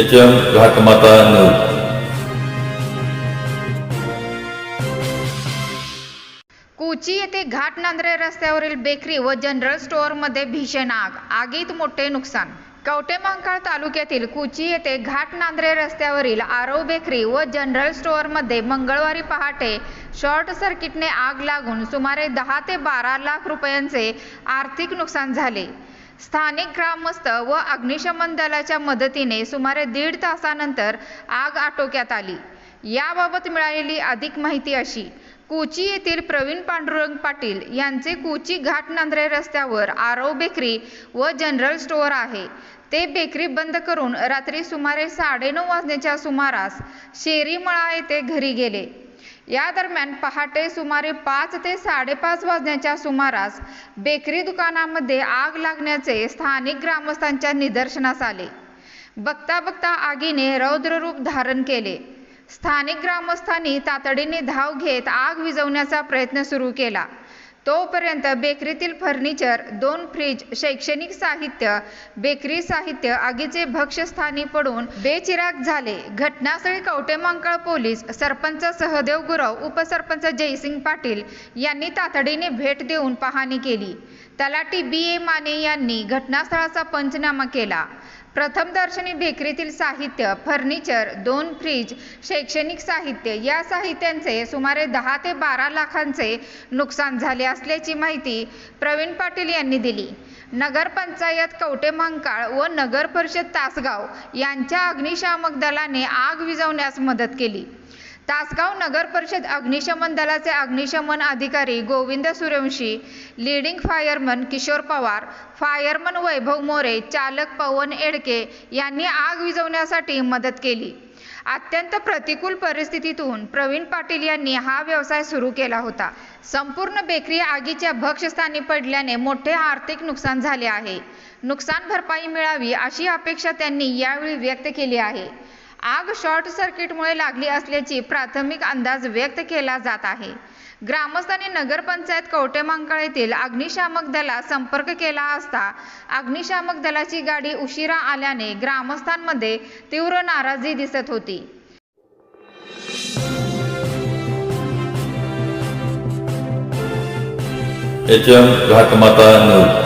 H M Ghatmata news Kochi येथे घाट नांद्रे रस्त्यावरील bakery व जनरल स्टोअरमध्ये भीषण आग आगीत मोठे नुकसान. कवटेमहांकाळ तालुक्यातील कुची येथे घाट नांद्रे रस्त्यावरील आरव बेकरी व जनरल स्टोअरमध्ये मंगळवारी पहाटे शॉर्ट सर्किटने आग लागून सुमारे दहा ते बारा लाख रुपयांचे आर्थिक नुकसान झाले. स्थानिक ग्रामस्थ व अग्निशमन दलाच्या मदतीने सुमारे दीड तासानंतर आग आटोक्यात आली. याबाबत मिळालेली अधिक माहिती अशी कोची येथील प्रवीण पांडुरंग पाटील यांचे कोची घाट नांद्रे रस्त्यावर आरव बेकरी व जनरल स्टोअर आहे. ते बेकरी बंद करून रात्री सुमारे साडेनऊ वाजण्याच्या सुमारास शेरीमळा येथे घरी गेले. या दरम्यान पहाटे सुमारे पाच ते साडेपाच वाजण्याच्या सुमारास बेकरी दुकानामध्ये आग लागण्याचे स्थानिक ग्रामस्थांच्या निदर्शनास आले. बघता बघता आगीने रौद्ररूप धारण केले. स्थानिक ग्रामस्थांनी तातडीने धाव घेत आग विझवण्याचा प्रयत्न सुरू केला. तोपर्यंत बेकरीतील फर्निचर दोन फ्रीज शैक्षणिक साहित्य बेकरी साहित्य आगीचे भक्ष्यस्थानी पडून बेचिराग झाले. घटनास्थळी कवटेमांकळ पोलीस सरपंच सहदेव गुरव उपसरपंच जयसिंग पाटील यांनी तातडीने भेट देऊन पाहणी केली. तलाठी बी ए माने यांनी घटनास्थळाचा पंचनामा केला. प्रथमदर्शनी बेकरीतील साहित्य फर्निचर दोन फ्रीज शैक्षणिक साहित्य या साहित्यांचे सुमारे दहा ते बारा लाखांचे नुकसान झाले असल्याची माहिती प्रवीण पाटील यांनी दिली. नगरपंचायत कवटे मंकाळ व नगर परिषद तासगाव यांच्या अग्निशामक दलाने आग विझवण्यास मदत केली. तासगाव नगर परिषद अग्निशमन दलाचे अग्निशमन अधिकारी Govind Suryavanshi leading fireman Kishor Pawar fireman Vaibhav More चालक पवन एडके यांनी आग विझवण्यासाठी मदत केली. अत्यंत प्रतिकूल परिस्थितीतून प्रवीण पाटील यांनी हा व्यवसाय सुरू केला होता. संपूर्ण बेकरी आगीच्या भक्षस्थानी पडल्याने मोठे आर्थिक नुकसान झाले आहे. नुकसान भरपाई मिळावी अशी अपेक्षा त्यांनी यावेळी व्यक्त केली आहे. आग शॉर्ट सर्किटमुळे लागली असल्याची प्राथमिक अंदाज व्यक्त केला जात आहे. ग्रामस्थांनी नगरपंचायत कवटेमांकाळ येथील अग्निशामक दलास संपर्क केला असता अग्निशामक दलाची गाडी उशिरा आल्याने ग्रामस्थांमध्ये तीव्र नाराजी दिसत होती. H M घाटमाता